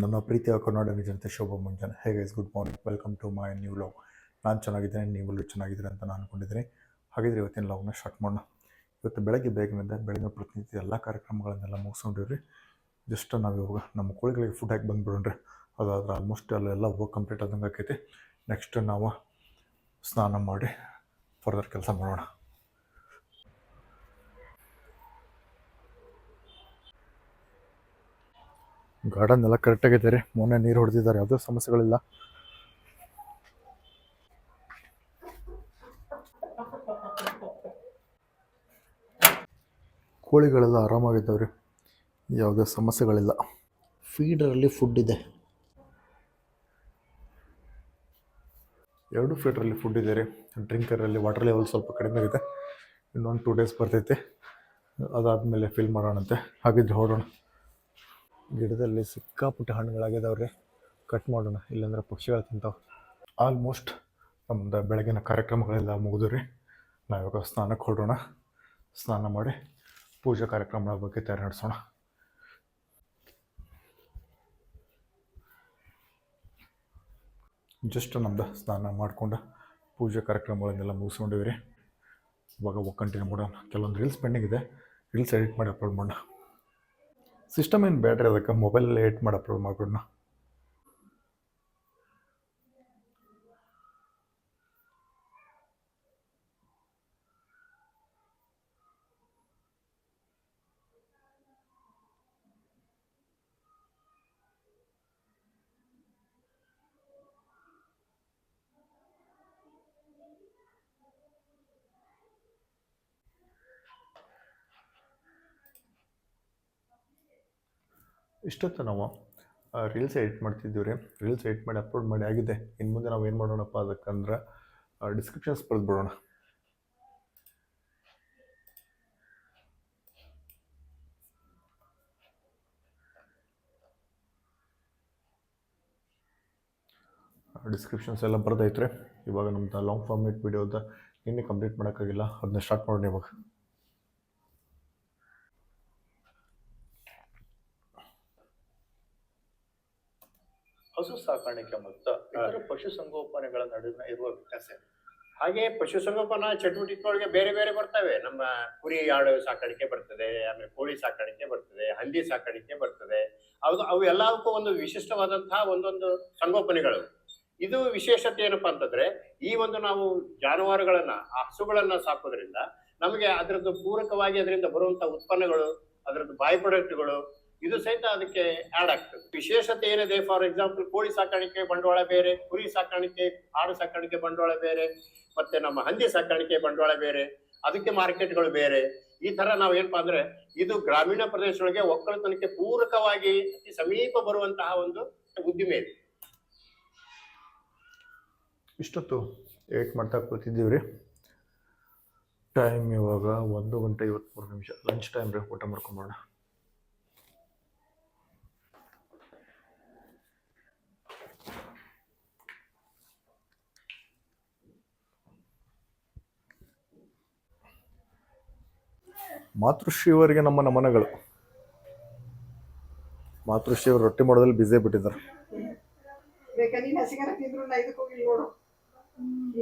ನನ್ನ ಪ್ರೀತಿಯ ಕನ್ನಡ ಜನತೆ ಶೋಭಾ ಮುಂಜಾನೆ. ಹೇಗೆ good morning welcome to my new vlog ನಾನು ಚೆನ್ನಾಗಿದ್ದೇನೆ, ನೀವೆಲ್ಲರೂ ಚೆನ್ನಾಗಿದ್ದೀರಿ ಅಂತ ನಾನು ಅಂದ್ಕೊಂಡಿದ್ದೀನಿ ಹಾಗಿದ್ರೆ ಇವತ್ತಿನ ಲಾಗ್ನ ಸ್ಟಾರ್ಟ್ ಮಾಡೋಣ. ಇವತ್ತು ಬೆಳಗ್ಗೆ ಬೇಗನಿಂದ ಬೆಳಗ್ಗೆ ಪ್ರತಿನಿತ್ಯ ಎಲ್ಲ ಕಾರ್ಯಕ್ರಮಗಳನ್ನೆಲ್ಲ ಮುಗಿಸ್ಕೊಂಡಿವ್ರಿ. ಜಸ್ಟ್ ನಾವು ಇವಾಗ ನಮ್ಮ ಕೋಳಿಗಳಿಗೆ ಫುಡ್ ಹಾಕಿ ಬಂದುಬಿಡೋಣ್ರಿ ಅದಾದ್ರೆ ಆಲ್ಮೋಸ್ಟ್ ಅಲ್ಲೆಲ್ಲ ವರ್ಕ್ ಕಂಪ್ಲೀಟ್ ಆದಂಗೆ ಆಕೈತಿ. ನೆಕ್ಸ್ಟ್ ನಾವು ಸ್ನಾನ ಮಾಡಿ ಫರ್ದರ್ ಕೆಲಸ ಮಾಡೋಣ. ಗಾರ್ಡನ್ ಎಲ್ಲ ಕರೆಕ್ಟಾಗೈತೆ ರೀ. ಮೊನ್ನೆ ನೀರು ಹೊಡೆದಿದ್ದಾರೆ ಯಾವುದೇ ಸಮಸ್ಯೆಗಳಿಲ್ಲ. ಕೋಳಿಗಳೆಲ್ಲ ಆರಾಮಾಗಿದ್ದಾವೆ ರೀ ಯಾವುದೇ ಸಮಸ್ಯೆಗಳಿಲ್ಲ. ಫೀಡರಲ್ಲಿ ಫುಡ್ ಇದೆ. ಎರಡು ಫೀಡ್ರಲ್ಲಿ ಫುಡ್ ಇದೆ ರೀ. ಡ್ರಿಂಕರಲ್ಲಿ ವಾಟರ್ ಲೆವೆಲ್ ಸ್ವಲ್ಪ ಕಡಿಮೆ ಇದೆ. ಇನ್ನೊಂದು ಟೂ ಡೇಸ್ ಬರ್ತೈತೆ. ಅದಾದಮೇಲೆ ಫಿಲ್ ಮಾಡೋಣಂತೆ. ಹಾಗಿದ್ರೆ ಹೊರಡೋಣ ಗಿಡದಲ್ಲಿ ಸಿಕ್ಕಾಪುಟ್ಟ ಹಣ್ಣುಗಳಾಗಿದ್ದಾವೆ ರೀ ಕಟ್ ಮಾಡೋಣ, ಇಲ್ಲಾಂದ್ರೆ ಪಕ್ಷಿಗಳು ತಿಂತಾವೆ. ಆಲ್ಮೋಸ್ಟ್ ನಮ್ಮದು ಬೆಳಗಿನ ಕಾರ್ಯಕ್ರಮಗಳೆಲ್ಲ ಮುಗಿದು ರೀ ನಾವಿವಾಗ ಸ್ನಾನಕ್ಕೆ ಹೊರಡೋಣ. ಸ್ನಾನ ಮಾಡಿ ಪೂಜಾ ಕಾರ್ಯಕ್ರಮಗಳ ಬಗ್ಗೆ ತಯಾರಿ ನಡೆಸೋಣ ಜಸ್ಟ್ ನಮ್ದು ಸ್ನಾನ ಮಾಡಿಕೊಂಡು ಪೂಜಾ ಕಾರ್ಯಕ್ರಮಗಳನ್ನೆಲ್ಲ ಮುಗಿಸ್ಕೊಂಡಿವಿ ರೀ ಇವಾಗ ಕಂಟಿನ್ಯೂ ಮಾಡೋಣ. ಕೆಲವೊಂದು ರೀಲ್ಸ್ ಪೆಂಡಿಂಗ್ ಇದೆ. ರೀಲ್ಸ್ ಎಡಿಟ್ ಮಾಡಿ ಅಪ್ಲೋಡ್ ಮಾಡೋಣ. ಸಿಸ್ಟಮ್ ಏನು ಬ್ಯಾಟ್ರಿ ಅದಕ್ಕೆ ಮೊಬೈಲಲ್ಲಿ ಏಟ್ ಮಾಡೋ ಪ್ರಾಬ್ಲಮ್ ಮಾಡ್ಬಿಡೋಣ ಇಷ್ಟೊತ್ತು ನಾವು ರೀಲ್ಸ್ ಎಡಿಟ್ ಮಾಡ್ತಿದ್ದೀವಿ ರೀ. ರೀಲ್ಸ್ ಎಡಿಟ್ ಮಾಡಿ ಅಪ್ಲೋಡ್ ಮಾಡಿ ಆಗಿದೆ. ಇನ್ನು ಮುಂದೆ ನಾವು ಏನು ಮಾಡೋಣಪ್ಪ ಅದಕ್ಕಂದ್ರೆ ಡಿಸ್ಕ್ರಿಪ್ಷನ್ಸ್ ಬರೆದ್ಬಿಡೋಣ ಡಿಸ್ಕ್ರಿಪ್ಷನ್ಸ್ ಎಲ್ಲ ಬರ್ದೈತ್ರಿ. ಇವಾಗ ನಮ್ಮದು ಲಾಂಗ್ ಫಾರ್ಮೇಟ್ ವೀಡಿಯೋದ ಇನ್ನೇ ಕಂಪ್ಲೀಟ್ ಮಾಡೋಕ್ಕಾಗಿಲ್ಲ. ಅದನ್ನ ಸ್ಟಾರ್ಟ್ ಮಾಡೋಣ ಇವಾಗ. ಹಸು ಸಾಕಾಣಿಕೆ ಮತ್ತು ಇತರ ಪಶುಸಂಗೋಪನೆಗಳ ನಡುವಿನ ಇರುವ ವ್ಯತ್ಯಾಸ ಹಾಗೆ ಪಶುಸಂಗೋಪನಾ ಚಟುವಟಿಕೆಗಳಿಗೆ ಬೇರೆ ಬೇರೆ ಬರ್ತವೆ. ನಮ್ಮ ಕುರಿ ಆಡು ಸಾಕಾಣಿಕೆ ಬರ್ತದೆ ಆಮೇಲೆ ಕೋಳಿ ಸಾಕಾಣಿಕೆ ಬರ್ತದೆ ಹಂದಿ ಸಾಕಾಣಿಕೆ ಬರ್ತದೆ. ಅದು ಅವು ಎಲ್ಲದಕ್ಕೂ ಒಂದು ವಿಶಿಷ್ಟವಾದಂತಹ ಒಂದೊಂದು ಸಂಗೋಪನೆಗಳು. ಇದು ವಿಶೇಷತೆ ಏನಪ್ಪಾ ಅಂತಂದ್ರೆ ಈ ಒಂದು ನಾವು ಜಾನುವಾರುಗಳನ್ನ ಆ ಹಸುಗಳನ್ನ ಸಾಕೋದ್ರಿಂದ ನಮಗೆ ಅದರದ್ದು ಪೂರಕವಾಗಿ ಅದರಿಂದ ಬರುವಂತಹ ಉತ್ಪನ್ನಗಳು ಅದರದ್ದು ಬಾಯ್ ಪ್ರಾಡಕ್ಟ್ಗಳು ಇದು ಸಹಿತ ಅದಕ್ಕೆ ಆಡ್ ಆಗ್ತದೆ. ವಿಶೇಷತೆ ಏನಿದೆ? ಫಾರ್ ಎಕ್ಸಾಂಪಲ್ ಕೋಳಿ ಸಾಕಾಣಿಕೆ ಬಂಡವಾಳ ಬೇರೆ, ಕುರಿ ಸಾಕಾಣಿಕೆ, ಆಡು ಸಾಕಾಣಿಕೆ ಬಂಡವಾಳ ಬೇರೆ, ಮತ್ತೆ ನಮ್ಮ ಹಂದಿ ಸಾಕಾಣಿಕೆ ಬಂಡವಾಳ ಬೇರೆ, ಅದಕ್ಕೆ ಮಾರ್ಕೆಟ್ಗಳು ಬೇರೆ. ಈ ತರ ನಾವು ಏನಪ್ಪಾ ಅಂದ್ರೆ, ಇದು ಗ್ರಾಮೀಣ ಪ್ರದೇಶಗಳಿಗೆ ಒಕ್ಕಲತನಕ್ಕೆ ಪೂರಕವಾಗಿ ಅತಿ ಸಮೀಪ ಬರುವಂತಹ ಒಂದು ಉದ್ದಿಮೆ ಇದೆ. ಇಷ್ಟೊತ್ತು ಏಟ್ ಮಾಡ್ತಾ ಕೂತಿದ್ದೀವಿ ರೀ ಟೈಮ್ ಇವಾಗ ಒಂದು ಗಂಟೆ ಐವತ್ತ್ಮೂರು ನಿಮಿಷ. ಲಂಚ್ ಟೈಮ್ ರೀ, ಊಟ ಮಾಡ್ಕೊಂಬೋಣ ಮಾತೃಶ್ರೀಯವರಿಗೆ ನಮ್ಮ ನಮನಗಳು. ಮಾತೃಶ್ರೀಯವರು ರೊಟ್ಟಿ ಮಾಡೋದ್ರಲ್ಲಿ ಬಿಸಿ ಬಿಟ್ಟಿದ್ದಾರೆ. ಊಟ ಸ್ಟಾರ್ಟ್ ನಾ ಇದಕ್ಕೆ ಹೋಗಿ ನೋಡು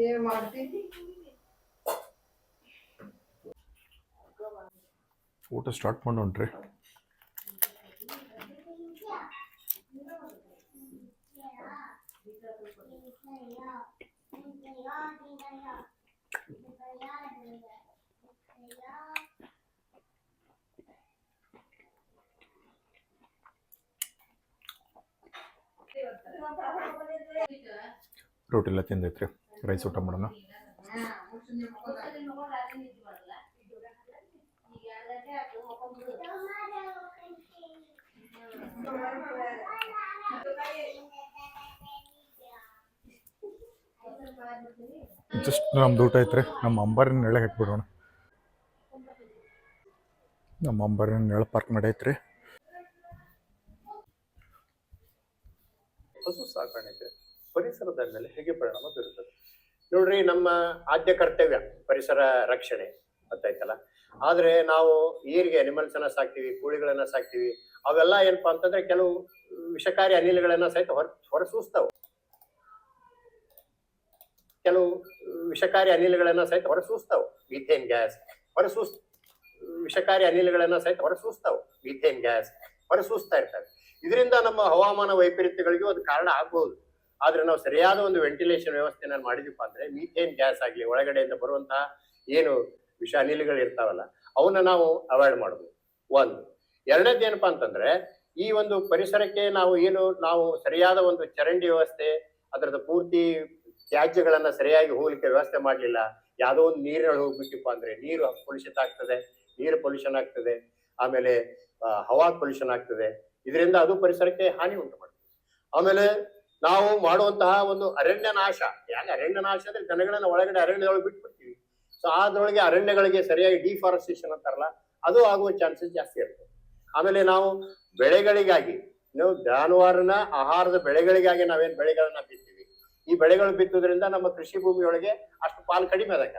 ಏನ್ ಮಾಡ್ತೀನಿ ಊಟ ಸ್ಟಾರ್ಟ್ ಮಾಡೋಣ್ರಿ ರೋಟಿ ಎಲ್ಲ ತಿಂದೈತ್ರಿ. ರೈಸ್ ಊಟ ಮಾಡೋಣ. ಜಸ್ಟ್ ನಮ್ದು ಊಟ ಐತ್ರಿ. ನಮ್ಮ ಅಂಬಾರಿನ ನೆಳೆ ಹಾಕ್ಬಿಡೋಣ. ನಮ್ಮ ಅಂಬಾರಿನ ನೆಳೆ ಪಾರ್ಕ್ ಮಾಡೈತ್ರಿ ಹಸು ಸಾಕಾಣಿಕೆ ಪರಿಸರದ ಮೇಲೆ ಹೇಗೆ ಪರಿಣಾಮ ಬೀರುತ್ತದೆ? ನೋಡ್ರಿ, ನಮ್ಮ ಆದ್ಯ ಕರ್ತವ್ಯ ಪರಿಸರ ರಕ್ಷಣೆ ಗೊತ್ತಾಯ್ತಲ್ಲ ಆದ್ರೆ ನಾವು ಏರಿಗೆ ಅನಿಮಲ್ಸ್ ಅನ್ನ ಸಾಕ್ತಿವಿ, ಕೋಳಿಗಳನ್ನ ಸಾಕ್ತಿವಿ, ಅವೆಲ್ಲ ಏನಪ್ಪಾ ಅಂತಂದ್ರೆ ಕೆಲವು ವಿಷಕಾರಿ ಅನಿಲಗಳನ್ನ ಸಹಿತ ಹೊರ, ಹೊರಸೂಸ್ತಾವ. ಕೆಲವು ವಿಷಕಾರಿ ಅನಿಲಗಳನ್ನ ಸಹಿತ ಹೊರಸೂಸ್ತಾವ. ಮೀಥೇನ್ ಗ್ಯಾಸ್ ಹೊರಸೂಸ್, ವಿಷಕಾರಿ ಅನಿಲಗಳನ್ನ ಸಹಿತ ಹೊರಸೂಸ್ತಾವ. ಮೀಥೇನ್ ಗ್ಯಾಸ್ ಹೊರಸೂಸ್ತಾ ಇರ್ತವೆ. ಇದರಿಂದ ನಮ್ಮ ಹವಾಮಾನ ವೈಪರೀತ್ಯಗಳಿಗೂ ಅದು ಕಾರಣ ಆಗ್ಬಹುದು ಆದ್ರೆ ನಾವು ಸರಿಯಾದ ಒಂದು ವೆಂಟಿಲೇಷನ್ ವ್ಯವಸ್ಥೆನ ಮಾಡಿದೀಪ ಅಂದ್ರೆ ಮೀಥೇನ್ ಗ್ಯಾಸ್ ಆಗಲಿ, ಒಳಗಡೆಯಿಂದ ಬರುವಂತಹ ಏನು ವಿಷ ಅನಿಲಗಳು ಇರ್ತಾವಲ್ಲ, ಅವನ್ನ ನಾವು ಅವಾಯ್ಡ್ ಮಾಡಬಹುದು ಒಂದು. ಎರಡನೇದು ಏನಪ್ಪಾ ಅಂತಂದ್ರೆ, ಈ ಒಂದು ಪರಿಸರಕ್ಕೆ ನಾವು ಏನು, ನಾವು ಸರಿಯಾದ ಒಂದು ಚರಂಡಿ ವ್ಯವಸ್ಥೆ ಅದರದ ಪೂರ್ತಿ ತ್ಯಾಜ್ಯಗಳನ್ನ ಸರಿಯಾಗಿ ಹೋಗ್ಲಿಕ್ಕೆ ವ್ಯವಸ್ಥೆ ಮಾಡಲಿಲ್ಲ. ಯಾವುದೋ ಒಂದು ನೀರಿನಲ್ಲಿ ಹೋಗ್ಬಿಟ್ಟಿಪ್ಪ ಅಂದ್ರೆ ನೀರು ಕಲುಷಿತ ಆಗ್ತದೆ, ನೀರು ಪೊಲ್ಯೂಷನ್ ಆಗ್ತದೆ, ಆಮೇಲೆ ಹವಾ ಪೊಲ್ಯೂಷನ್ ಆಗ್ತದೆ. ಇದರಿಂದ ಅದು ಪರಿಸರಕ್ಕೆ ಹಾನಿ ಉಂಟು ಮಾಡುತ್ತೆ. ಆಮೇಲೆ ನಾವು ಮಾಡುವಂತಹ ಒಂದು ಅರಣ್ಯ ನಾಶ ಯಾಕೆ ಅರಣ್ಯ ನಾಶ ಅಂದ್ರೆ ಜನಗಳನ್ನ ಒಳಗಡೆ ಅರಣ್ಯದೊಳಗೆ ಬಿಟ್ಬಿಡ್ತೀವಿ ಸೊ ಅದರೊಳಗೆ ಅರಣ್ಯಗಳಿಗೆ ಸರಿಯಾಗಿ ಡಿಫಾರೆಸ್ಟೇಷನ್ ಅಂತಾರಲ್ಲ ಅದು ಆಗುವ ಚಾನ್ಸಸ್ ಜಾಸ್ತಿ ಇರ್ತದೆ ಆಮೇಲೆ ನಾವು ಬೆಳೆಗಳಿಗಾಗಿ, ನಾವು ಜಾನುವಾರನ ಆಹಾರದ ಬೆಳೆಗಳಿಗಾಗಿ ನಾವೇನು ಬೆಳೆಗಳನ್ನ ಬಿತ್ತೀವಿ. ಈ ಬೆಳೆಗಳು ಬಿತ್ತುವುದರಿಂದ ನಮ್ಮ ಕೃಷಿ ಭೂಮಿಯೊಳಗೆ ಅಷ್ಟು ಪಾಲು ಕಡಿಮೆ ಆದಾಗ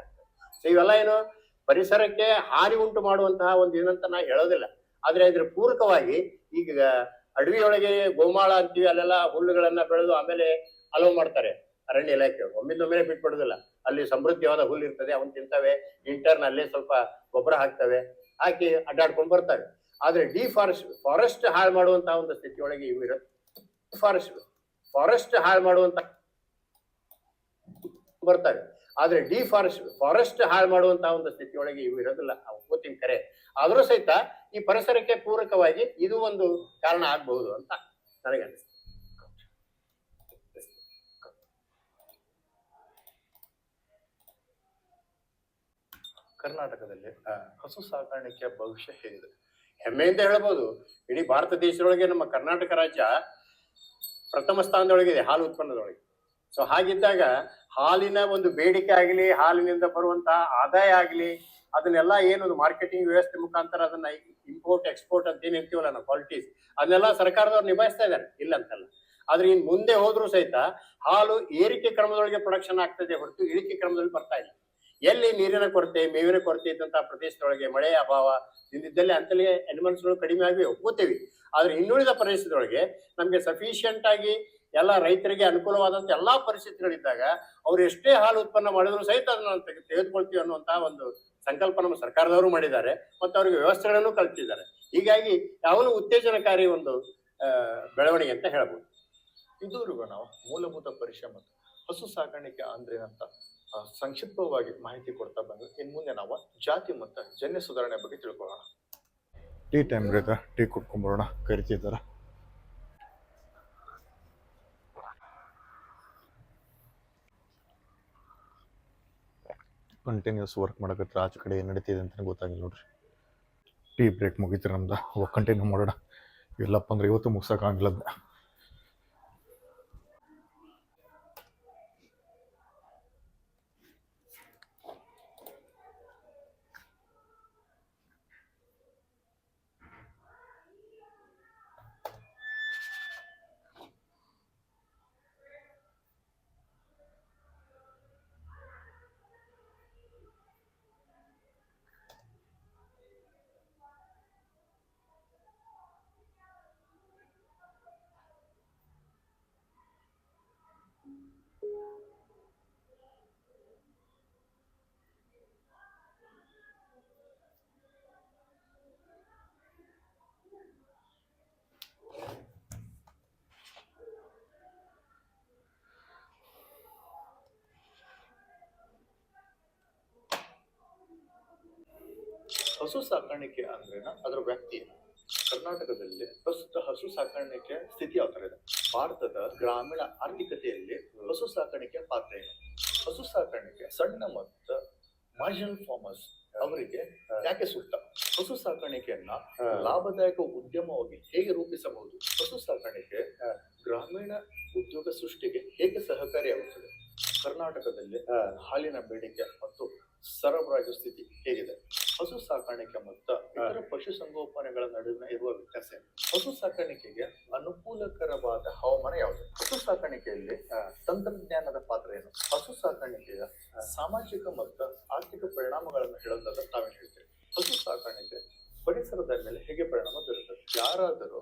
ಸೊ ಇವೆಲ್ಲ ಏನು ಪರಿಸರಕ್ಕೆ ಹಾನಿ ಉಂಟು ಮಾಡುವಂತಹ ಒಂದು ಏನಂತ ನಾ ಹೇಳೋದಿಲ್ಲ. ಆದ್ರೆ ಇದ್ರ ಪೂರಕವಾಗಿ ಈಗ ಅಡವಿಯೊಳಗೆ ಗೋಮಾಳ ಅಂತೀವಿ, ಅಲ್ಲೆಲ್ಲ ಹುಲ್ಲುಗಳನ್ನ ಬೆಳೆದು ಆಮೇಲೆ ಅಲೋ ಮಾಡ್ತಾರೆ. ಅರಣ್ಯ ಇಲಾಖೆ ಒಮ್ಮಿಂದೊಮ್ಮೆಲೆ ಬಿಟ್ಬಿಡುದಿಲ್ಲ ಅಲ್ಲಿ ಸಮೃದ್ಧಿಯಾದ ಹುಲ್ಲು ಇರ್ತದೆ ಅವನ್ ತಿಂತವೆ. ಇಂಟರ್ನ್ ಅಲ್ಲೇ ಸ್ವಲ್ಪ ಗೊಬ್ಬರ ಹಾಕ್ತವೆ. ಹಾಕಿ ಅಡ್ಡಾಡ್ಕೊಂಡು ಬರ್ತವೆ ಆದ್ರೆ ಡಿಫಾರೆಸ್ಟ್ ಫಾರೆಸ್ಟ್ ಹಾಳು ಮಾಡುವಂತ ಒಂದು ಸ್ಥಿತಿಯೊಳಗೆ ಇವು ಇರುತ್ತೆ ಫಾರೆಸ್ಟ್ ಫಾರೆಸ್ಟ್ ಹಾಳು ಮಾಡುವಂತ ಬರ್ತವೆ ಆದ್ರೆ ಡಿಫಾರೆಸ್ಟ್ ಫಾರೆಸ್ಟ್ ಹಾಳು ಮಾಡುವಂತಹ ಒಂದು ಸ್ಥಿತಿಯೊಳಗೆ ಇವು ಇರೋದಿಲ್ಲ. ಗೊತ್ತಿನ ಕರೆ. ಆದರೂ ಸಹಿತ ಈ ಪರಿಸರಕ್ಕೆ ಪೂರಕವಾಗಿ ಇದು ಒಂದು ಕಾರಣ ಆಗಬಹುದು ಅಂತ ನನಗೆ ಅನಿಸ್ತದೆ ಕರ್ನಾಟಕದಲ್ಲಿ ಹಸು ಸಾಕಾಣಿಕೆಯ ಭವಿಷ್ಯ ಹೇಗಿದೆ? ಹೆಮ್ಮೆಯಿಂದ ಹೇಳ್ಬೋದು. ಇಡೀ ಭಾರತ ದೇಶದೊಳಗೆ ನಮ್ಮ ಕರ್ನಾಟಕ ರಾಜ್ಯ ಪ್ರಥಮ ಸ್ಥಾನದೊಳಗಿದೆ ಹಾಲು ಉತ್ಪನ್ನದೊಳಗೆ. ಸೊ ಹಾಗಿದ್ದಾಗ ಹಾಲಿನ ಒಂದು ಬೇಡಿಕೆ ಆಗಲಿ, ಹಾಲಿನಿಂದ ಬರುವಂತಹ ಆದಾಯ ಆಗಲಿ, ಅದನ್ನೆಲ್ಲ ಏನು ಮಾರ್ಕೆಟಿಂಗ್ ವ್ಯವಸ್ಥೆ ಮುಖಾಂತರ ಅದನ್ನ ಇಂಪೋರ್ಟ್ ಎಕ್ಸ್ಪೋರ್ಟ್ ಅಂತ ಏನ್ ಇರ್ತೀವಲ್ಲ ನಾವು ಕ್ವಾಲಿಟೀಸ್ ಅದನ್ನೆಲ್ಲ ಸರ್ಕಾರದವ್ರು ನಿಭಾಯಿಸ್ತಾ ಇದ್ದಾರೆ, ಇಲ್ಲ ಅಂತಲ್ಲ. ಆದ್ರೆ ಇನ್ ಮುಂದೆ ಹೋದ್ರೂ ಸಹಿತ ಹಾಲು ಏರಿಕೆ ಕ್ರಮದೊಳಗೆ ಪ್ರೊಡಕ್ಷನ್ ಆಗ್ತದೆ ಹೊರತು ಇಳಿಕೆ ಕ್ರಮದಲ್ಲಿ ಬರ್ತಾ ಇಲ್ಲ. ಎಲ್ಲಿ ನೀರಿನ ಕೊರತೆ, ಮೇವಿನ ಕೊರತೆ ಇದ್ದಂತಹ ಪ್ರದೇಶದೊಳಗೆ ಮಳೆಯ ಅಭಾವ ಇಂದಿದ್ದಲ್ಲಿ ಅಂತಲೇ ಅನಿಮಲ್ಸ್ಗಳು ಕಡಿಮೆ ಆಗಿ ಒಪ್ಪುತ್ತೇವೆ ಆದ್ರೆ ಇನ್ನುಳಿದ ಪ್ರದೇಶದೊಳಗೆ ನಮ್ಗೆ ಸಫಿಶಿಯಂಟ್ ಆಗಿ ಎಲ್ಲ ರೈತರಿಗೆ ಅನುಕೂಲವಾದಂತ ಎಲ್ಲಾ ಪರಿಸ್ಥಿತಿಗಳಿದ್ದಾಗ ಅವ್ರು ಎಷ್ಟೇ ಹಾಲು ಉತ್ಪನ್ನ ಮಾಡಿದ್ರು ಸಹಿತ ಅದನ್ನ ತೆಗೆದುಕೊಳ್ತೀವಿ ಅನ್ನುವಂತಹ ಒಂದು ಸಂಕಲ್ಪ ನಮ್ಮ ಸರ್ಕಾರದವರು ಮಾಡಿದ್ದಾರೆ. ಮತ್ತು ಅವರಿಗೆ ವ್ಯವಸ್ಥೆಗಳನ್ನು ಕಲ್ಪಿಸಿದ್ದಾರೆ. ಹೀಗಾಗಿ ಯಾವನು ಉತ್ತೇಜನಕಾರಿ ಒಂದು ಬೆಳವಣಿಗೆ ಅಂತ ಹೇಳ್ಬೋದು. ಇದುವರೆಗೂ ನಾವು ಮೂಲಭೂತ ಪರಿಶ್ರಮ ಮತ್ತು ಹಸು ಸಾಕಾಣಿಕೆ ಅಂದ್ರೆ ಅಂತ ಸಂಕ್ಷಿಪ್ತವಾಗಿ ಮಾಹಿತಿ ಕೊಡ್ತಾ ಬಂದು ಇನ್ನು ಮುಂದೆ ನಾವು ಜಾತಿ ಮತ್ತು ಜನ್ಯ ಸುಧಾರಣೆ ಬಗ್ಗೆ ತಿಳ್ಕೊಳ್ಳೋಣ. ಟೀ ಟೈಮ್ ಟೀ ಕುಟ್ಕೊಂಡ್ಬರೋಣ ಕರಿತಿದ್ದಾರೆ. ಕಂಟಿನ್ಯೂಸ್ ವರ್ಕ್ ಮಾಡಕತ್ರ ಆಚೆ ಕಡೆ ಏನು ನಡೀತಿದೆ ಅಂತ ಗೊತ್ತಾಗಿಲ್ಲ ನೋಡ್ರಿ. ಟೀ ಬ್ರೇಕ್ ಮುಗೀತು ನಮ್ದು. ಅವಾಗ ಕಂಟಿನ್ಯೂ ಮಾಡೋಣ. ಇಲ್ಲಪ್ಪ ಅಂದ್ರೆ ಇವತ್ತು ಮುಗ್ಸೋಕ್ಕಾಗಿಲ್ಲ ಹಸು ಸಾಕಾಣಿಕೆ ಅಂದ್ರೇನ ಅದರ ವ್ಯಾಪ್ತಿ ಏನು? ಕರ್ನಾಟಕದಲ್ಲಿ ಪ್ರಸ್ತುತ ಹಸು ಸಾಕಾಣಿಕೆ ಸ್ಥಿತಿ ಯಾವ ತರ ಇದೆ? ಭಾರತದ ಗ್ರಾಮೀಣ ಆರ್ಥಿಕತೆಯಲ್ಲಿ ಹಸು ಸಾಕಾಣಿಕೆ ಪಾತ್ರ ಏನು? ಹಸು ಸಾಕಾಣಿಕೆ ಸಣ್ಣ ಮತ್ತು ಮಾರ್ಜಿನಲ್ ಫಾರ್ಮರ್ಸ್ ಅವರಿಗೆ ಯಾಕೆ ಸೂಕ್ತ? ಹಸು ಸಾಕಾಣಿಕೆಯನ್ನ ಲಾಭದಾಯಕ ಉದ್ಯಮವಾಗಿ ಹೇಗೆ ರೂಪಿಸಬಹುದು? ಹಸು ಸಾಕಾಣಿಕೆ ಗ್ರಾಮೀಣ ಉದ್ಯೋಗ ಸೃಷ್ಟಿಗೆ ಹೇಗೆ ಸಹಕಾರಿಯಾಗುತ್ತದೆ? ಕರ್ನಾಟಕದಲ್ಲಿ ಹಾಲಿನ ಬೇಡಿಕೆ ಮತ್ತು ಸರಬರಾಜು ಸ್ಥಿತಿ ಹೇಗಿದೆ? ಹಸು ಸಾಕಾಣಿಕೆ ಮತ್ತು ಇತರ ಪಶು ಸಂಗೋಪನೆಗಳ ನಡುವಿನ ಇರುವ ವ್ಯತ್ಯಾಸ ಹಸು ಸಾಕಾಣಿಕೆಗೆ ಅನುಕೂಲಕರವಾದ ಹವಾಮಾನ ಯಾವುದು? ಹಸು ಸಾಕಾಣಿಕೆಯಲ್ಲಿ ತಂತ್ರಜ್ಞಾನದ ಪಾತ್ರ ಏನು? ಹಸು ಸಾಕಾಣಿಕೆಯ ಸಾಮಾಜಿಕ ಮತ್ತು ಆರ್ಥಿಕ ಪರಿಣಾಮಗಳನ್ನು ಹೇಳೋದಾದ್ರೆ ತಾವೇನು ಹೇಳ್ತೀರಿ ಹಸು ಸಾಕಾಣಿಕೆ ಪರಿಸರದ ಮೇಲೆ ಹೇಗೆ ಪರಿಣಾಮ ಬೀರುತ್ತದೆ? ಯಾರಾದರೂ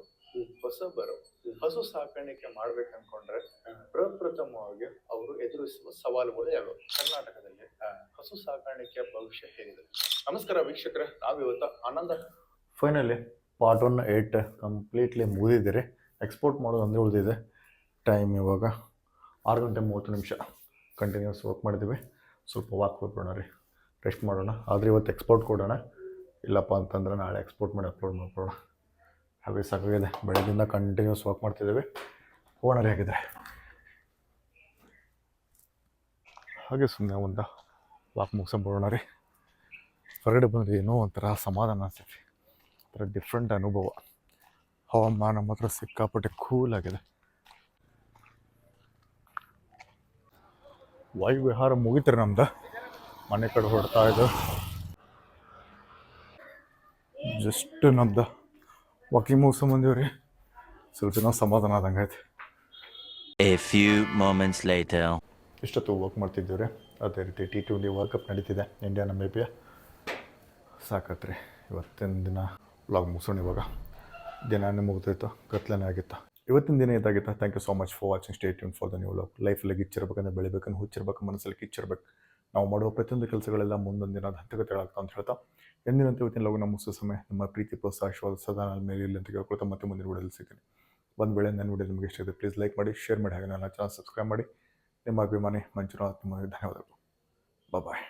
ಹೊಸಬರು ಹಸು ಸಾಕಾಣಿಕೆ ಮಾಡ್ಬೇಕನ್ಕೊಂಡ್ರೆ ಪ್ರಪ್ರಥಮವಾಗಿ ಅವರು ಎದುರಿಸುವ ಸವಾಲುಗಳು ಯಾವುವು ಕರ್ನಾಟಕದಲ್ಲಿ. ಹಸು ಸಾಕಾಣಿಕೆಯ ಭವಿಷ್ಯ ಹೇಗಿದೆ ನಮಸ್ಕಾರ ವೀಕ್ಷಕರೇ, ನಾವಿವತ್ತು ಆನಂದ finally part one eight completely ಮುಗಿದಿದ್ದೀರಿ export ಮಾಡೋದು ಒಂದೇ ಉಳಿದಿದೆ. ಟೈಮ್ ಇವಾಗ ಆರು ಗಂಟೆ ಮೂವತ್ತು ನಿಮಿಷ. ಕಂಟಿನ್ಯೂಸ್ ವರ್ಕ್ ಮಾಡಿದ್ದೀವಿ. ಸ್ವಲ್ಪ ವಾಕ್ ಹೋಗೋಣ ರೀ. ರೆಸ್ಟ್ ಮಾಡೋಣ. ಆದರೆ ಇವತ್ತು ಎಕ್ಸ್ಪೋರ್ಟ್ ಕೊಡೋಣ. ಇಲ್ಲಪ್ಪ ಅಂತಂದ್ರೆ ನಾಳೆ ಎಕ್ಸ್ಪೋರ್ಟ್ ಮಾಡಿ ಅಪ್ಲೋಡ್ ಮಾಡ್ಕೊಳ್ಳೋಣ. ಹಾಗೆ ಸಾಕಾಗಿದೆ. ಬೆಳಗ್ಗಿಂದ ಕಂಟಿನ್ಯೂಸ್ ವಾಕ್ ಮಾಡ್ತಿದ್ದೀವಿ. ಹೋಗೋಣ ರೀ ಹಾಗಿದ್ರೆ. ಹಾಗೆ ಸುಮ್ಮನೆ ಒಂದು ವಾಕ್ ಮುಗಿಸ್ಕೊಂಬೋಣ ರೀ. ಹೊರಗಡೆ ಬಂದರೆ ಏನೋ ಒಂಥರ ಸಮಾಧಾನ ಅನ್ಸೈತಿ ಒಂಥರ ಡಿಫ್ರೆಂಟ್ ಅನುಭವ. ಹವಾಮಾನ ಮಾತ್ರ ಸಿಕ್ಕಾಪಟ್ಟೆ ಕೂಲ್ ಆಗಿದೆ. ವಾಯು ವಿಹಾರ ಮುಗಿತ್ರಿ ನಮ್ದು. ಮನೆ ಕಡೆ ಹೊಡ್ತಾ ಇದು ಜಸ್ಟ್ ನಮ್ದು ವಾಕಿಂಗ್ ಮುಗಿಸ್ಕೊಂಬಂದೀವಿ ರೀ. ಸ್ವಲ್ಪ ಜನ ಸಮಾಧಾನ ಆದಂಗೆ ಐತಿ A few moments later. ಇಷ್ಟೊತ್ತು ವರ್ಕ್ ಮಾಡ್ತಿದ್ದೀವ್ರಿ. ಅದೇ ರೀತಿ ಟಿ ಟ್ವೆಂಟಿ ವರ್ಲ್ಡ್ ಕಪ್ ನಡೀತಿದೆ ಇಂಡಿಯಾ ನಮೀಬಿಯಾ ಸಾಕತ್ರಿ. ಇವತ್ತಿನ ದಿನ ಲಾಗ್ ಮುಗಿಸೋಣ ಇವಾಗ. ದಿನಾನೇ ಮುಗ್ದೋಯ್ತು. ಕತ್ಲೇ ಆಗಿತ್ತು. ಇವತ್ತಿನ ದಿನ ಇದಾಗಿತ್ತು. Thank you so much for watching stay tuned for the new vlog ಲೈಫಲ್ಲಿ ಗಿಚ್ಚಿರ್ಬೇಕಂದ್ರೆ ಬೆಳಿಬೇಕನ್ನು ಹುಚ್ಚಿರ್ಬೇಕು. ಮನಸ್ಸಲ್ಲಿ ಕಿಚ್ಚಿರ್ಬೇಕು. ನಾವು ಮಾಡುವ ಪ್ರತಿಯೊಂದು ಕೆಲಸಗಳೆಲ್ಲ ಮುಂದೊಂದು ದಿನ ಹಂತಗತಿಗಳಾಗ್ತಾ ಅಂತ ಹೇಳ್ತಾ. ಎಂದಿನಂತೆ ಇವತ್ತಿನ ಲಗು ನಮ್ಮ ಮುಗಿಸೋ ಸಮಯ ನಮ್ಮ ಪ್ರೀತಿ, ಪ್ರೋತ್ಸಾಹ ಸದಾ ನನ್ನ ಮೇಲೆ ಇಲ್ಲ ಅಂತ ಕೇಳ್ಕೊಳ್ತಾ ಮತ್ತೆ ಮುಂದಿನ ವಿಡಿಯೋದಲ್ಲಿ ಸಿಗ್ತೀನಿ. ಒಂದು ವೇಳೆ ನನ್ನ ವಿಡಿಯೋ ನಿಮಗೆ ಇಷ್ಟ ಇದೆ ಪ್ಲೀಸ್ ಲೈಕ್ ಮಾಡಿ ಶೇರ್ ಮಾಡಿ, ಹಾಗೆ ನನ್ನ ಚಾನಲ್ ಸಬ್ಸ್ಕ್ರೈಬ್ ಮಾಡಿ. ನಿಮ್ಮ ಅಭಿಮಾನಿ ಮಂಜುನಾಥ್ ನಿಮಗೆ ಧನ್ಯವಾದಗಳು ಬಾಯ್